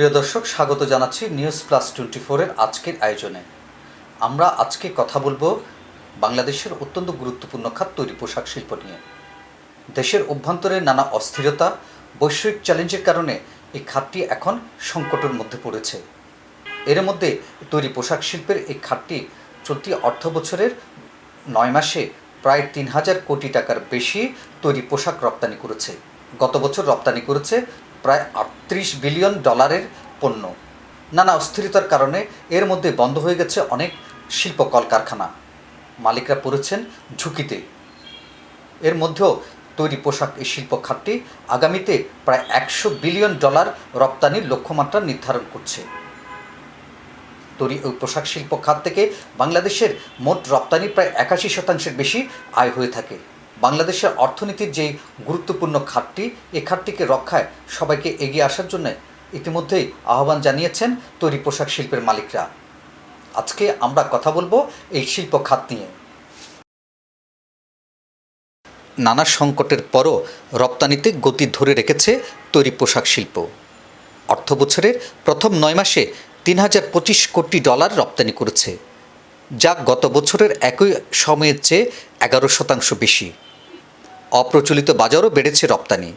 প্রিয় দর্শক, স্বাগত জানাচ্ছি নিউজ প্লাস টোয়েন্টি ফোরের আজকের আয়োজনে। আমরা আজকে কথা বলব বাংলাদেশের অত্যন্ত গুরুত্বপূর্ণ খাত তৈরি পোশাক শিল্প নিয়ে। দেশের অভ্যন্তরে নানা অস্থিরতা, বৈশ্বিক চ্যালেঞ্জের কারণে এই খাতটি এখন সংকটের মধ্যে পড়েছে। এর মধ্যে তৈরি পোশাক শিল্পের এই খাতটি চলতি অর্থ বছরের নয় মাসে প্রায় তিন হাজার কোটি টাকার বেশি তৈরি পোশাক রপ্তানি করেছে। গত বছর রপ্তানি করেছে প্রায় আটত্রিশ বিলিয়ন ডলারের পণ্য। নানা অস্থিরতার কারণে এর মধ্যে বন্ধ হয়ে গেছে অনেক শিল্প কলকারখানা। মালিকরা পড়েছেন ঝুঁকিতে। এর মধ্যেও তৈরি পোশাক এই শিল্প খাতটি আগামীতে প্রায় একশো বিলিয়ন ডলার রপ্তানির লক্ষ্যমাত্রা নির্ধারণ করছে। তৈরি ওই পোশাক শিল্প খাত থেকে বাংলাদেশের মোট রপ্তানি প্রায় একাশি শতাংশের বেশি আয় হয়ে থাকে। বাংলাদেশের অর্থনীতির যে গুরুত্বপূর্ণ খাতটি, এ খাতটিকে রক্ষায় সবাইকে এগিয়ে আসার জন্য ইতিমধ্যেই আহ্বান জানিয়েছেন তৈরি পোশাক শিল্পের মালিকরা। আজকে আমরা কথা বলব এই শিল্প খাত নিয়ে। নানা সংকটের পরও রপ্তানিতে গতি ধরে রেখেছে তৈরি পোশাক শিল্প। অর্থ বছরের প্রথম নয় মাসে তিন হাজার পঁচিশ কোটি ডলার রপ্তানি করেছে, যা গত বছরের একই সময়ের চেয়ে এগারো শতাংশ বেশি। অপ্রচলিত বাজারও বেড়েছে রপ্তানি।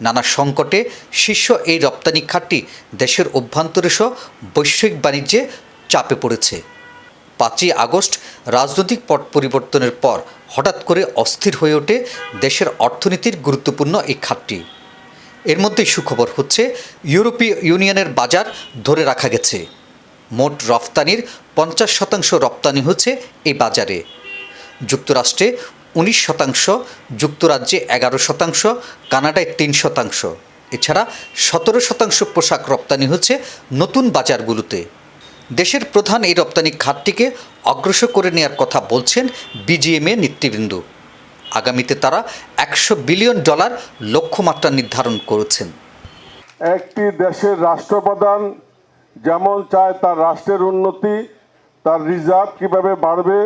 নানা সংকটে শীর্ষ এই রপ্তানি খাতটি দেশের অভ্যন্তরে সহ বৈশ্বিক বাণিজ্যে চাপে পড়েছে। পাঁচই আগস্ট রাজনৈতিক পট পরিবর্তনের পর হঠাৎ করে অস্থির হয়ে ওঠে দেশের অর্থনীতির গুরুত্বপূর্ণ এই খাতটি। এর মধ্যে সুখবর হচ্ছে, ইউরোপীয় ইউনিয়নের বাজার ধরে রাখা গেছে। মোট রপ্তানির পঞ্চাশ শতাংশ রপ্তানি হচ্ছে এই বাজারে। যুক্তরাষ্ট্রে উনিশ শতাংশ, যুক্তরাজ্যে এগারো শতাংশ, কানাডায় তিন শতাংশ। এছাড়া সতেরো শতাংশ পোশাক রপ্তানি হচ্ছে নতুন বাজারগুলোতে। দেশের প্রধান এই রপ্তানি খাতটিকে অগ্রসর করে নেওয়ার কথা বলছেন বিজিএমএ নেতৃবৃন্দ। আগামীতে তারা একশো বিলিয়ন ডলার লক্ষ্যমাত্রা নির্ধারণ করেছেন। একটি দেশের রাষ্ট্রপ্রধান যেমন চায় তার রাষ্ট্রের উন্নতি, তার রিজার্ভ কীভাবে বাড়বে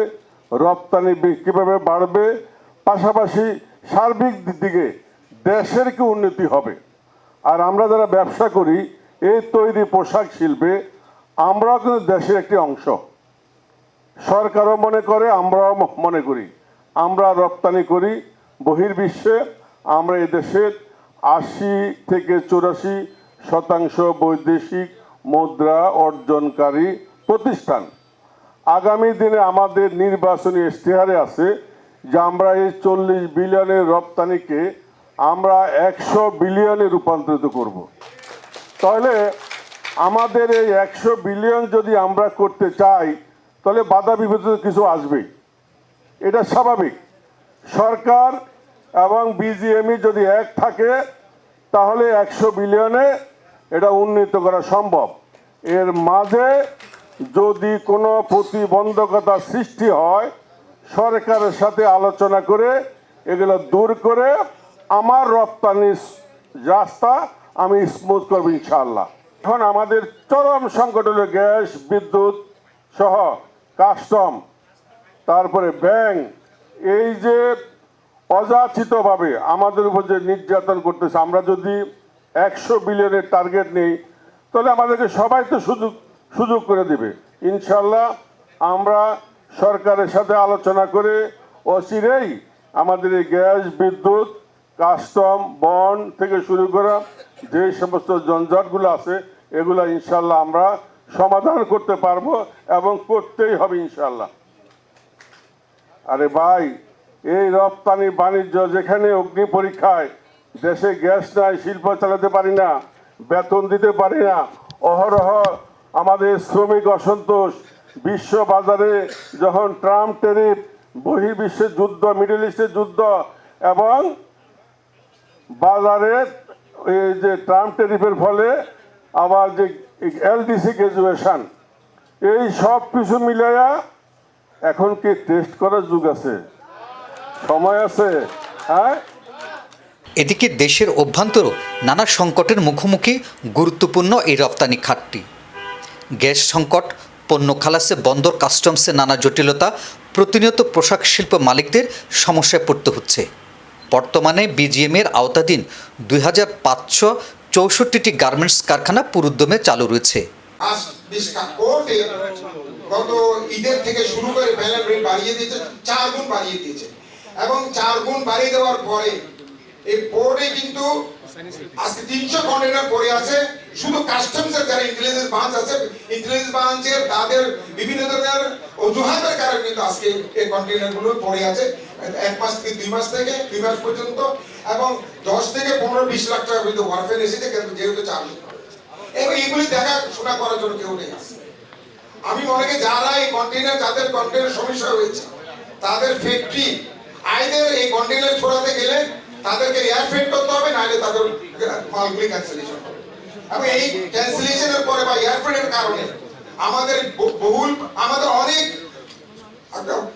রপ্তানি কীভাবে বাড়বে, পাশাপাশি সার্বিক দিক দেশের কি উন্নতি হবে। আর আমরা যারা ব্যবসা করি, এই তৈরি পোশাক শিল্পে আমরাও কিন্তু দেশের একটি অংশ। সরকারও মনে করে, আমরাও মনে করি। আমরা রপ্তানি করি বহির্বিশ্বে, আমরা এদেশের আশি থেকে চুরাশি শতাংশ বৈদেশিক মুদ্রা অর্জনকারী প্রতিষ্ঠান। আগামী দিনে আমাদের নির্বাচনী ইশতেহারে আছে যে আমরা এই চল্লিশ বিলিয়নের রপ্তানিকে আমরা একশো বিলিয়নে রূপান্তরিত করব। তাহলে আমাদের এই একশো বিলিয়ন যদি আমরা করতে চাই, তাহলে বাধা বিপত্তি কিছু আসবেই। এটা স্বাভাবিক। সরকার এবং বিজিএমই যদি এক থাকে, তাহলে একশো বিলিয়নে এটা উন্নীত করা সম্ভব। এর মাঝে যদি কোনো প্রতিবন্ধকতা সৃষ্টি হয়, সরকারের সাথে আলোচনা করে এগুলো দূর করে আমার রপ্তানি রাস্তা আমি স্মুথ করব ইনশাআল্লাহ। এখন আমাদের চরম সংকট হলো গ্যাস, বিদ্যুৎ সহ কাস্টম, তারপরে ব্যাংক। এই যে অযাচিতভাবে আমাদের উপর যে নির্যাতন করতেছে, আমরা যদি একশো বিলিয়নের টার্গেট নেই, তাহলে আমাদেরকে সবাই তো সুযোগ সুযোগ করে দেবে। ইনশাল্লাহ আমরা সরকারের সাথে আলোচনা করে অচিরেই আমাদের এই গ্যাস, বিদ্যুৎ, কাস্টম, বন থেকে শুরু করা যে সমস্ত জঞ্জটগুলো আছে, এগুলো ইনশাল্লাহ আমরা সমাধান করতে পারব এবং করতেই হবে ইনশাল্লাহ আরে ভাই, এই রপ্তানি বাণিজ্য যেখানে অগ্নি পরীক্ষায় দেশে গ্যাস নাই, শিল্প চালাতে পারি না, বেতন দিতে পারি না, অহরহ আমাদের শ্রমিক অসন্তোষ বিশ্ব বাজারে যখন ট্রাম্প টেরিফ বহির্বিশ্বের যুদ্ধ, মিডল ইস্টের যুদ্ধ এবং বাজারে এই যে ট্রাম্প টেরিফের ফলে আবার যে এলডিসি গ্রাজুয়েশন, এই সব কিছু মিলাইয়া এখন কি টেস্ট করার যুগ আছে? সময় আছে হ্যাঁ? এদিকে দেশের অভ্যন্তরও নানা সংকটের মুখোমুখি গুরুত্বপূর্ণ এই রপ্তানি খাতটি। গ্যাস সংকট, পণ্য খালাসে, বন্দর কাস্টমসে নানা জটিলতা, প্রতিনিয়ত পোশাক শিল্প মালিকদের সমস্যায় পড়তে হচ্ছে। বর্তমানে বিজিএমের আওতাধীন দুই হাজার পাঁচশো চৌষট্টিটি গার্মেন্টস কারখানা পুরুদ্যমে চালু রয়েছে। এবং চার গুণ বাড়িয়ে দেওয়ার পরে এই কিন্তু আজকে তিনশো কন্টেনার পড়ে আছে। শুধু যারা ইন্টেলিজেন্স ব্রাঞ্চ আছে ইন্টেলিজেন্স তাদের বিভিন্ন ধরনের অজুহাতের কারণে কিন্তু আজকে এই পড়ে আছে, এক মাস থেকে দুই মাস থেকে, দুই মাস পর্যন্ত, এবং দশ থেকে পনেরো, বিশ লাখ টাকা কিন্তু ওয়ারফেয়ার এসেছে, কিন্তু যেহেতু এবং এগুলি দেখাশোনা করার জন্য কেউ নেই আমি মনে করি যারা এই কন্টেনার যাদের কন্টেনার সমস্যা হয়েছে, তাদের ফ্যাক্টরি আইদের এই কন্টেনার ছড়াতে গেলে তাদেরকে এয়ার ফেড করতে হবে, নাহলে তাদের মালগুলি ক্যান্সেলেশন হবে। এবং এই ক্যান্সেলেশনের পরে বা এয়ার ফেডের কারণে আমাদের বহুল আমাদের অনেক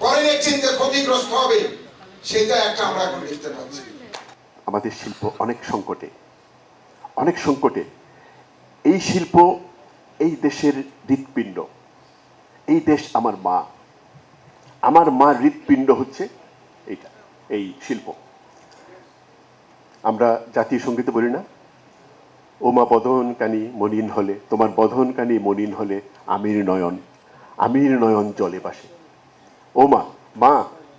ফরেন এক্সচেঞ্জের ক্ষতিগ্রস্ত হবে, সেটা একটা আমরা এখন দেখতে পাচ্ছি। আমাদের শিল্প অনেক সংকটে। অনেক সংকটে। এই শিল্প এই দেশের হৃৎপিণ্ড। এই দেশ আমার মা। আমার মা হৃৎপিণ্ড হচ্ছে এইটা, এই শিল্প। আমরা জাতীয় সঙ্গীতে বলি না। ওমা বদন কানি মলিন হলে, তোমার বদন কানি মলিন হলে আমির নয়ন আমির নয়ন জলে বাসে ও মা,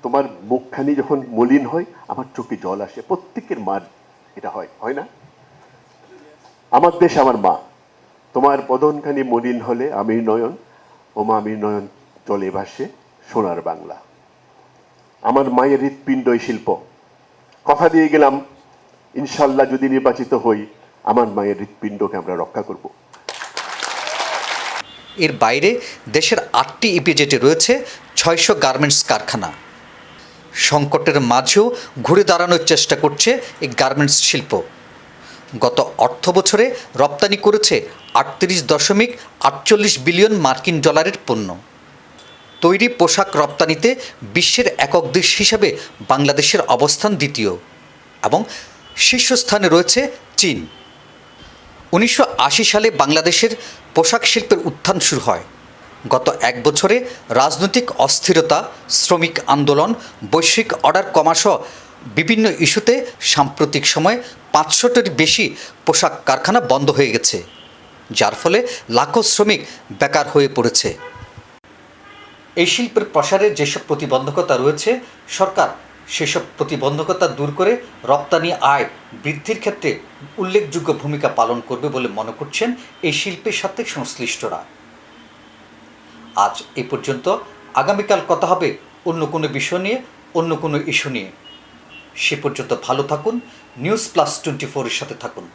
তোমার মুখখানি যখন মলিন হয়, আমার চোখে জল আসে, প্রত্যেকের মার এটা হয় হয় না? আমার দেশ আমার মা, তোমার বদনখানি মলিন হলে আমির নয়ন ও মা আমির নয়ন জলে ভাসে সোনার বাংলা। আমার মায়ের হৃৎপিণ্ড শিল্প। কথা দিয়ে গেলাম ইনশাল্লাহ যদি নির্বাচিত হই, আমার মায়ের হৃৎপিণ্ডকে আমরা রক্ষা করব। এর বাইরে দেশের আটটি ইপিজেটে রয়েছে ছয়শো গার্মেন্টস কারখানা। সংকটের মাঝেও ঘুরে দাঁড়ানোর চেষ্টা করছে এই গার্মেন্টস শিল্প। গত অর্থ বছরে রপ্তানি করেছে আটত্রিশ দশমিক আটচল্লিশ বিলিয়ন মার্কিন ডলারের পণ্য। তৈরি পোশাক রপ্তানিতে বিশ্বের একক দেশ হিসাবে বাংলাদেশের অবস্থান দ্বিতীয় এবং শীর্ষস্থানে রয়েছে চীন। উনিশশো আশি সালে বাংলাদেশের পোশাক শিল্পের উত্থান শুরু হয়। গত এক বছরে রাজনৈতিক অস্থিরতা, শ্রমিক আন্দোলন, বৈশ্বিক অর্ডার কমাসহ বিভিন্ন ইস্যুতে সাম্প্রতিক সময়ে পাঁচশোটির বেশি পোশাক কারখানা বন্ধ হয়ে গেছে, যার ফলে লাখো শ্রমিক বেকার হয়ে পড়েছে। এই শিল্পের প্রসারে যেসব প্রতিবন্ধকতা রয়েছে, সরকার সেসব প্রতিবন্ধকতা দূর করে রপ্তানি আয় বৃদ্ধির ক্ষেত্রে উল্লেখযোগ্য ভূমিকা পালন করবে বলে মনে করছেন এই শিল্পের সাথে সংশ্লিষ্টরা। আজ এ পর্যন্ত। আগামীকাল কথা হবে অন্য কোনো বিষয় নিয়ে, অন্য কোনো ইস্যু নিয়ে। সে পর্যন্ত ভালো থাকুন, নিউজ প্লাস টোয়েন্টি ফোরের সাথে থাকুন।